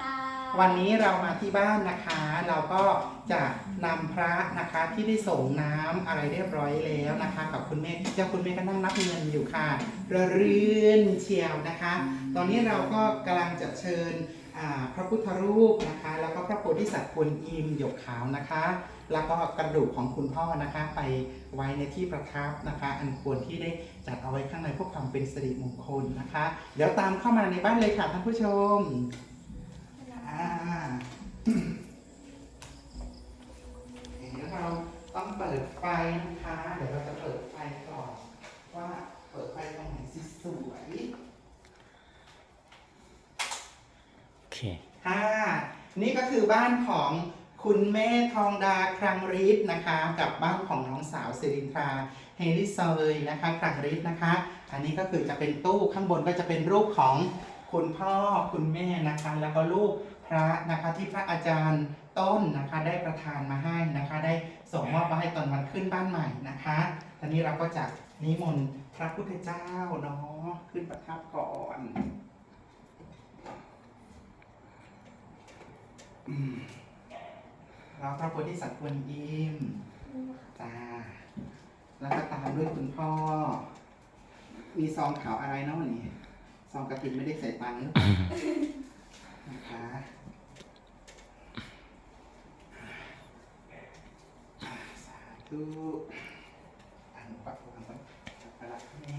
ค่ะ วันนี้เรามาที่บ้านนะคะ เราก็จะนำพระนะคะที่ได้ส่งน้ำอะไรเรียบร้อยแล้วนะคะ กับคุณแม่เจ้าคุณแม่ก็นั่งนับเงินอยู่ค่ะระรื่นเชียวนะคะ ตอนนี้เราก็กำลังจะเชิญอ่าพระพุทธรูปนะคะ แล้วก็พระโพธิสัตว์กวนอิมหยกขาวนะคะ แล้วก็กระดูกของคุณพ่อนะคะ ไปไว้ในที่ประทับนะคะ อันควรที่ได้จัดเอาไว้ข้างในเพื่อความเป็นสิริมงคลนะคะ เดี๋ยวตามเข้ามาในบ้านเลยค่ะท่านผู้ชม เดี๋ยวเราต้องเปิดไฟนะคะ เดี๋ยวเราจะเปิดไฟก่อน ว่าเปิดไฟตรงไหนสิสวยโอเคค่ะ นี่ก็คือบ้านของคุณแม่ทองดาครังฤทธิ์นะคะ กับบ้านของน้องสาวสิรินทราเฮลิเซยนะคะครังฤทธิ์นะคะ อันนี้ก็คือจะเป็นตู้ข้างบนก็จะเป็นรูปของ คุณพ่อคุณแม่นะคะ แล้วก็รูปพระนะคะที่พระอาจารย์ต้นนะคะ ได้ประทานมาให้นะคะ ได้ส่งมอบมาให้ตอนวันขึ้นบ้านใหม่นะคะตอนนี้เราก็จะนิมนต์พระพุทธเจ้าเนาะขึ้นประทับก่อนอืมแล้วพระโพธิสัตว์กวนอิมจ้าแล้วก็ตามด้วยคุณพ่อ มีซองขาวอะไรเนาะวันนี้ ซองกระตินไม่ได้ใส่ตังค์นะคะอ่าสาธุอันปักวางไว้สักการะแม่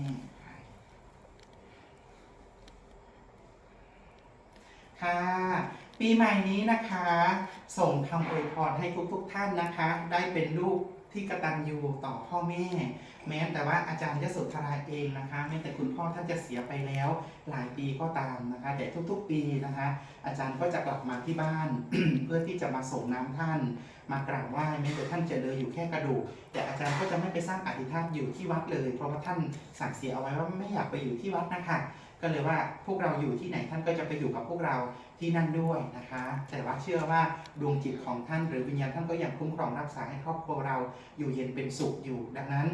ค่ะปีใหม่นี้นะคะ ส่งคำอวยพรให้ทุกๆท่านนะคะ ได้เป็นลูก ที่กระตัญญูต่อพ่อแม่ แม้แต่ว่าอาจารย์ยโสธราเองนะคะแม้แต่คุณพ่อท่านจะเสียไปแล้วหลายปีก็ตามนะคะแต่ทุกๆปีนะคะ อาจารย์ก็จะกลับมาที่บ้าน เพื่อที่จะมาส่งน้ำท่าน มากราบไหว้แม้แต่ท่านจะเลยอยู่แค่กระดูก แต่อาจารย์ก็จะไม่ไปสร้างอธิษฐานอยู่ที่วัดเลย เพราะว่าท่านสั่งเสียเอาไว้ว่าไม่อยากไปอยู่ที่วัดนะคะ ก็เลยว่าพวกเราอยู่ที่ไหนท่านก็จะไปอยู่กับพวกเราที่นั่นด้วยนะคะ แต่ว่าเชื่อว่าดวงจิตของท่าน หรือวิญญาณท่านก็ยังคุ้มครองรักษาให้ครอบครัวเราอยู่เย็นเป็นสุขอยู่ ดังนั้น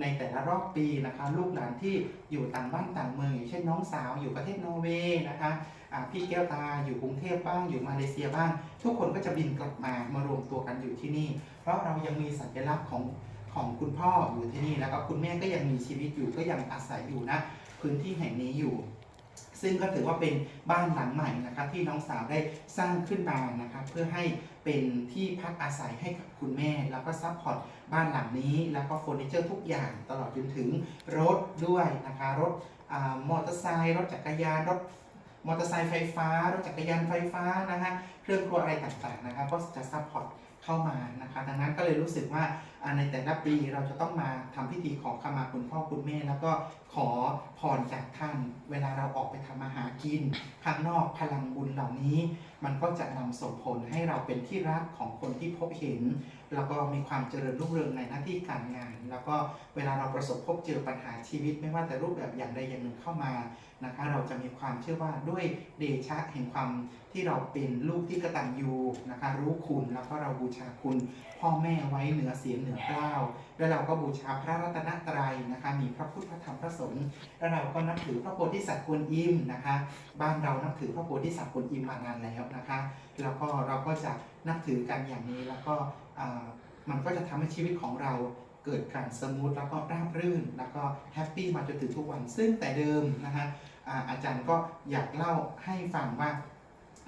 ในแต่ละรอบปีนะคะ ลูกหลานที่อยู่ต่างบ้านต่างเมืองอย่างเช่นน้องสาวอยู่ประเทศนอร์เวย์นะคะพี่แก้วตาอยู่กรุงเทพบ้างอยู่มาเลเซียบ้าง ทุกคนก็จะบินกลับมามารวมตัวกันอยู่ที่นี่ เพราะเรายังมีสัญลักษณ์ของของคุณพ่ออยู่ที่นี่แล้วก็คุณแม่ก็ยังมีชีวิตอยู่ก็ยังอาศัยอยู่นะ พื้นที่แห่งนี้อยู่ ซึ่งก็ถือว่าเป็นบ้านหลังใหม่นะคะที่น้องสาวได้สร้างขึ้นมานะคะเพื่อให้เป็นที่พักอาศัยให้กับคุณแม่ แล้วก็ซัพพอร์ตบ้านหลังนี้ แล้วก็เฟอร์นิเจอร์ทุกอย่างตลอดจนถึงรถด้วยนะคะรถมอเตอร์ไซค์รถจักรยานรถมอเตอร์ไซค์ไฟฟ้ารถจักรยานไฟฟ้านะคะเครื่องครัวอะไรต่างๆนะคะก็จะซัพพอร์ตเข้ามานะคะดังนั้นก็เลยรู้สึกว่าอ่าในแต่ละปีเราจะต้องมาทำพิธีขอขมาคุณพ่อคุณแม่ แล้วก็ขอ พรจากท่าน เวลาเราออกไปทำมาหากิน ข้างนอกพลังบุญเหล่านี้ มันก็จะนำส่งผลให้เราเป็นที่รักของคนที่พบเห็น แล้วก็มีความเจริญรุ่งเรืองในหน้าที่การงาน แล้วก็เวลาเราประสบพบเจอปัญหาชีวิต ไม่ว่าแต่รูปแบบอย่างใดอย่างหนึ่งเข้ามานะคะเราจะมีความเชื่อว่าด้วยเดชะแห่งความที่เราเป็นลูกที่กตัญญูนะคะรู้คุณแล้วก็เราบูชาคุณ พ่อแม่ไว้เหนือเสียงเหนือเกล้าว แล้วเราก็บูชาพระรัตนตรัยนะคะ มีพระพุทธพระธรรมพระสงฆ์แล้วเราก็นับถือพระโพธิสัตว์กวนอิมนะคะ บ้านเรานับถือพระโพธิสัตว์กวนอิมมานานแล้วนะคะ แล้วก็เราก็จะนับถือกันอย่างนี้แล้วก็มันก็จะทำให้ชีวิตของเราเกิดการสมูทแล้วก็ราบรื่น แล้วก็แฮปปี้มาจนถึงทุกวันซึ่งแต่เดิมนะคะอาจารย์ก็อยากเล่าให้ฟังว่า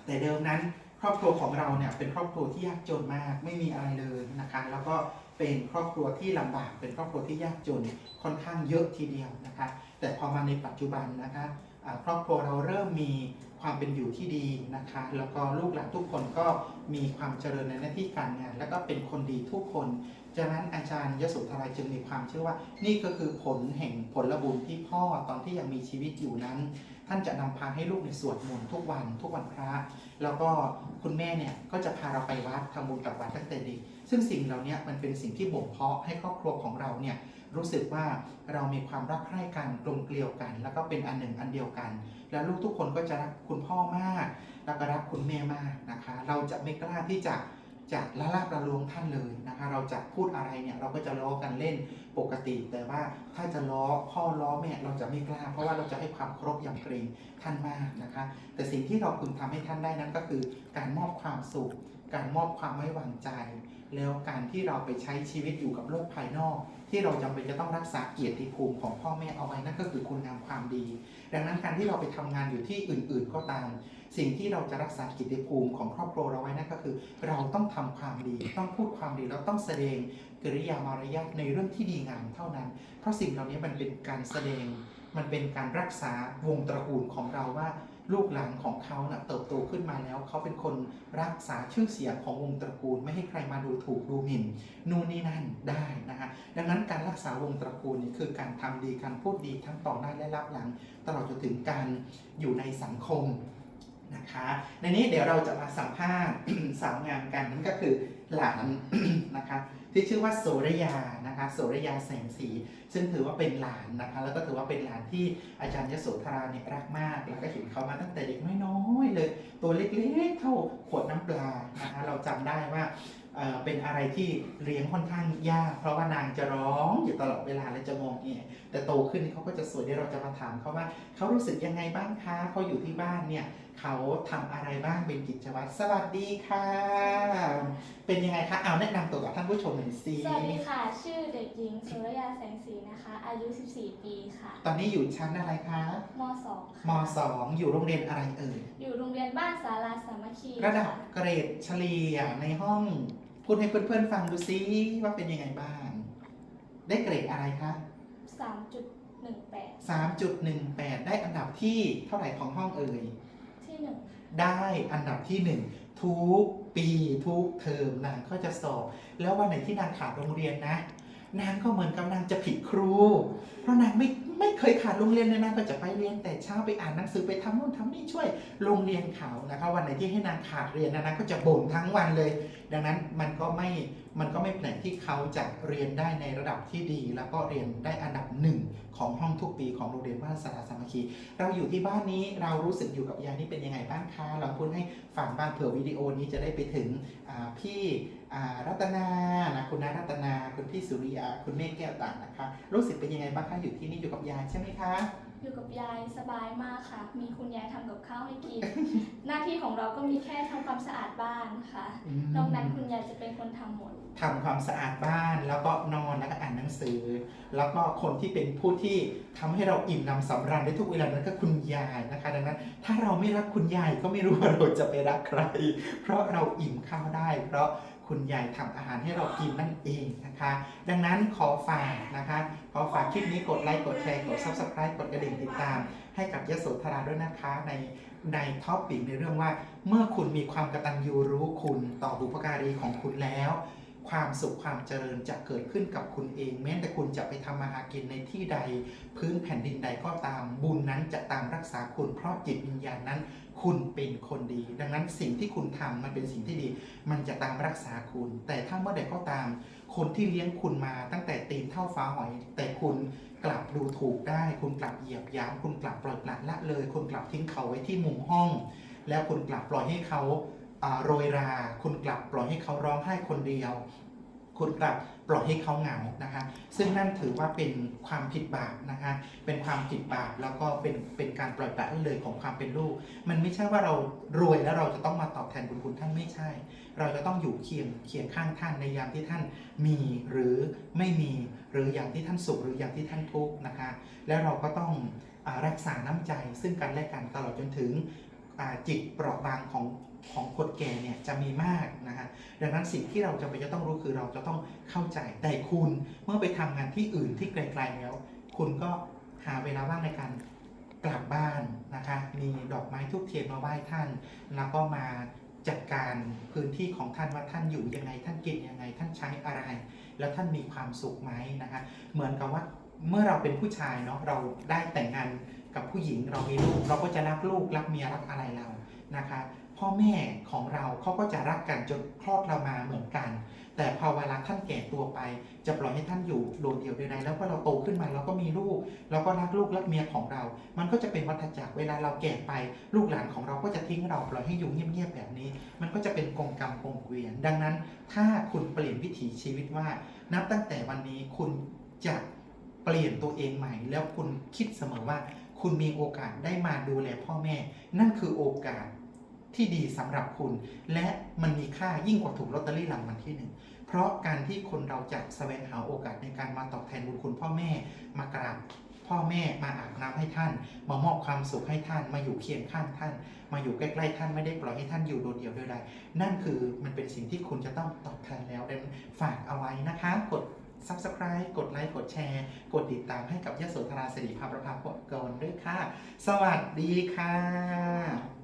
แต่เดิมนั้นครอบครัวของเราเนี่ยเป็นครอบครัวที่ยากจนมากไม่มีอะไรเลยนะคะ แล้วก็ เป็นครอบครัวที่ลำบาก เป็นครอบครัวที่ยากจนค่อนข้างเยอะทีเดียวนะคะ แต่พอมาในปัจจุบันนะคะครอบครัวเราเริ่มมีความเป็นอยู่ที่ดีนะคะ แล้วก็ลูกหลานทุกคนก็มีความเจริญในหน้าที่การงาน แล้วก็เป็นคนดีทุกคนจากนั้นอาจารย์ยโสธรายจึงมีความเชื่อว่า นี่ก็คือผลแห่งผลบุญที่พ่อตอนที่ยังมีชีวิตอยู่นั้น ท่านจะนำพาให้ลูกในสวดมนต์ทุกวันทุกวันพระ แล้วก็คุณแม่เนี่ยก็จะพาเราไปวัดทำบุญกับวัดตั้งแต่เด็ก ซึ่งสิ่งเหล่านี้มันเป็นสิ่งที่บ่มเพาะให้ครอบครัวของเราเนี่ยรู้สึกว่าเรามีความรักใคร่กันกลมเกลียวกัน แล้วก็เป็นอันหนึ่งอันเดียวกัน แล้วลูกทุกคนก็จะรักคุณพ่อมาก แล้วก็รักคุณแม่มากนะคะ เราจะไม่กล้าที่จะจะละลาบละลวงท่านเลยนะคะ เราจะพูดอะไรเนี่ยเราก็จะล้อกันเล่นปกติ แต่ว่าถ้าจะล้อพ่อล้อแม่เราจะไม่กล้า เพราะว่าเราจะให้ความเคารพยำเกรงท่านมากนะคะ แต่สิ่งที่เราพึงทำให้ท่านได้นั้นก็คือการมอบความสุข การมอบความไว้วางใจ แล้วการที่เราไปใช้ชีวิตอยู่กับโลกภายนอก ที่เราจำเป็นจะต้องรักษาเกียรติภูมิของพ่อแม่เอาไว้นั่นก็คือคุณงามความดี ดังนั้นการที่เราไปทำงานอยู่ที่อื่น ๆ ก็ตาม สิ่งที่เราจะรักษาเกียรติภูมิของครอบครัวเราไว้นั่นก็คือ เราต้องทำความดี ต้องพูดความดีแล้วต้องแสดงกิริยามารยาทในเรื่องที่ดีงามเท่านั้น เพราะสิ่งเหล่านี้มันเป็นการแสดงมันเป็นการรักษาวงตระกูลของเราว่า ลูกหลานของเขาเนะ่ะเติบโตขึ้นมาแล้ว เขาเป็นคนรักษาชื่อเสียงของวงตระกูล ไม่ให้ใครมาดูถูกดูหมิ่น นู่นนี่นั่นได้นะคะดังนั้นการรักษาวงตระกูลนี่คือการทำดีการพูดดีทั้งต่อหน้าและรับหลัง ตลอดจนถึงการอยู่ในสังคมนะคะในนี้เดี๋ยวเราจะมาสัมภาษณ์สาวงามกันนั่นก็คือหลานนะคะ ที่ชื่อว่าโสระยานะคะโสระยาแสงสี ซึ่งถือว่าเป็นหลานนะคะ แล้วก็ถือว่าเป็นหลานที่อาจารย์ยโสธราเนี่ยรักมาก แล้วก็เห็นเขามาตั้งแต่เด็กน้อยๆเลย ตัวเล็กๆเท่าขวดน้ำปลานะคะเราจำได้ว่าเป็นอะไรที่เลี้ยงค่อนข้างยาก เพราะว่านางจะร้องอยู่ตลอดเวลาและจะงองแงแต่โตขึ้นเขาก็จะสวยเดี๋ยวเราจะมาถามเขาว่าเขารู้สึกยังไงบ้างคะเขาอยู่ที่บ้านเนี่ย เขาทำอะไรบ้างเป็นกิจวัตรสวัสดีค่ะ เป็นยังไงคะเอาแนะนำตัวกับท่านผู้ชมหน่อยสิสวัสดีค่ะ ชื่อเด็กหญิงสุรยาแสงสีนะคะ อายุ 14 ปีค่ะตอนนี้อยู่ชั้นอะไรคะม .2 ค่ะมสองอยู่โรงเรียนอะไรเอ่ยอยู่โรงเรียนบ้านสาราสามัคคีระดับค่ะเกรดเฉลี่ยในห้อง พูดให้เพื่อนๆฟังดูซิว่าเป็นยังไงบ้าง ได้เกรดอะไรคะ3.18 3.18 ได้อันดับที่เท่าไหร่ของห้องเอ่ย ที่1ได้อันดับที่หนึ่งทุกปีทุกเทอมนางก็จะสอบ แล้ววันไหนที่นางขาดโรงเรียนนะ นางก็เหมือนกับนางจะผิดครู เพราะนางไม่ไม่เคยขาดโรงเรียนเลยนางก็จะไปเรียนแต่เช้าไปอ่านหนังสือไปทำนู่นทำนี่ช่วยโรงเรียนเขานะคะวันไหนที่ให้นางขาดเรียนนะนางก็จะบ่นทั้งวันเลย ดังนั้นมันก็ไม่ มันก็ไม่แปลกที่เขาจะเรียนได้ในระดับที่ดี แล้วก็เรียนได้อันดับหนึ่งของห้องทุกปีของโรงเรียนบ้านสารสามัคคี เราอยู่ที่บ้านนี้เรารู้สึกอยู่กับยายนี่เป็นยังไงบ้างคะลองพูดให้ฟังบ้างเผื่อวิดีโอนี้จะได้ไปถึงพี่รัตนานะคุณนารัตนา คุณพี่สุริยา คุณเมฆแก้วต่างนะคะ รู้สึกเป็นยังไงบ้างคะอยู่ที่นี่อยู่กับยายใช่ไหมคะ อยู่กับยายสบายมากค่ะ มีคุณยายทำกับข้าวให้กิน หน้าที่ของเราก็มีแค่ทำความสะอาดบ้านค่ะ มนอกนั้นคุณยายจะเป็นคนทำหมด ทำความสะอาดบ้านแล้วก็นอนแล้วก็อ่านหนังสือ แล้วก็คนที่เป็นผู้ที่ทำให้เราอิ่มหนำสำราญได้ทุกเวลานั้นก็คุณยายนะคะ ดังนั้น ถ้าเราไม่รักคุณยายก็ไม่รู้ว่าเราจะไปรักใคร เพราะเราอิ่มข้าวได้ เพราะ คุณยายทำอาหารให้เรากินนั่นเองนะคะ ดังนั้นขอฝากนะคะ ขอฝากคลิปนี้กดไลค์กดแชร์กดซับสไครต์กดกระดิ่งติดตาม ให้กับยโสธราด้วยนะคะในในท็อปปิกในเรื่องว่า เมื่อคุณมีความกตัญญูรู้คุณต่อบุพการีของคุณแล้ว ความสุขความเจริญจะเกิดขึ้นกับคุณเอง แม้แต่คุณจะไปทำมาหากินในที่ใด พื้นแผ่นดินใดก็ตามบุญนั้นจะตามรักษาคุณเพราะจิตวิญญาณนั้น คุณเป็นคนดี ดังนั้นสิ่งที่คุณทำมันเป็นสิ่งที่ดี มันจะตามรักษาคุณ แต่ถ้าเมื่อใดก็ตาม คนที่เลี้ยงคุณมาตั้งแต่ตีนเท่าฟ้าหอย แต่คุณกลับดูถูกได้ คุณกลับเหยียบย้ำคุณกลับปล่อยปละละเลย คุณกลับทิ้งเขาไว้ที่มุมห้อง แล้วคุณกลับปล่อยให้เขาอ่า โรยรา คุณกลับปล่อยให้เขาร้องไห้คนเดียว คุณกลับปล่อยให้เขาเหงานะคะซึ่งนั่นถือว่าเป็นความผิดบาปนะคะเป็นความผิดบาปแล้วก็เป็นเป็นการปล่อยปละละเลยของความเป็นลูก มันไม่ใช่ว่าเรารวยแล้วเราจะต้องมาตอบแทนบุญคุณท่านไม่ใช่ เราจะต้องอยู่เคียงเคียงข้างท่านในยามที่ท่านมีหรือไม่มีหรืออย่างที่ท่านสุขหรืออย่างที่ท่านทุกข์นะคะแล้วเราก็ต้องอรักษาน้ำใจซึ่งกันและกันตลอดจนถึงจิตเปราะบางของ ของคนแก่เนี่ยจะมีมากนะคะดังนั้นสิ่งที่เราจะไปนจะต้องรู้คือเราจะต้องเข้าใจแต่คุณเมื่อไปทำงานที่อื่นที่ไกลๆแล้ว คุณก็หาเวลาว่างในการกลับบ้านนะคะ มีดอกไม้ทุกเทียนมาไหว้ท่าน แล้วก็มาจัดการพื้นที่ของท่านว่าท่านอยู่ยังไงท่านกินยังไงท่านใช้อะไร แล้วท่านมีความสุขไหมนะคะ เหมือนกับว่าเมื่อเราเป็นผู้ชายเนาะเราได้แต่งงานกับผู้หญิงเรามีลูก เราก็จะรักลูกรักเมียรักอะไรเรานะคะ พ่อแม่ของเราเขาก็จะรักกันจนคลอดเรามาเหมือนกัน แต่พอเวลาท่านแก่ตัวไป จะปล่อยให้ท่านอยู่โดดเดี่ยวเดียวดายแล้วพอเราโตขึ้นมาเราก็มีลูก เราก็รักลูกรักเมียของเรา มันก็จะเป็นวัฏจักรเวลาเราแก่ไป ลูกหลานของเราก็จะทิ้งเราปล่อยให้อยู่เงียบๆแบบนี้ มันก็จะเป็นกงกรรมกงเกวียน ดังนั้น ถ้าคุณเปลี่ยนวิถีชีวิตว่า นับตั้งแต่วันนี้คุณจะเปลี่ยนตัวเองใหม่ แล้วคุณคิดเสมอว่า คุณมีโอกาสได้มาดูแลพ่อแม่ นั่นคือโอกาส ที่ดีสำหรับคุณ และมันมีค่ายิ่งกว่าถูกลอตเตอรี่รางวัลที่หนึ่งเพราะการที่คนเราจะแสวงหาโอกาสในการมาตอบแทนบุญคุณพ่อแม่มากราบพ่อแม่มาอาบน้ำให้ท่าน มามอบความสุขให้ท่าน มาอยู่เคียงข้างท่าน มาอยู่ใกล้ๆท่านไม่ได้ปล่อยให้ท่านอยู่โดดเดี่ยวโดยใดนั่นคือมันเป็นสิ่งที่คุณจะต้องตอบแทนแล้วดังนั้นฝากเอาไว้นะคะ กด subscribe กดไลค์กดแชร์ กดติดตามให้กับยโสธราสิริภาประภาพกรด้วยค่ะ สวัสดีค่ะ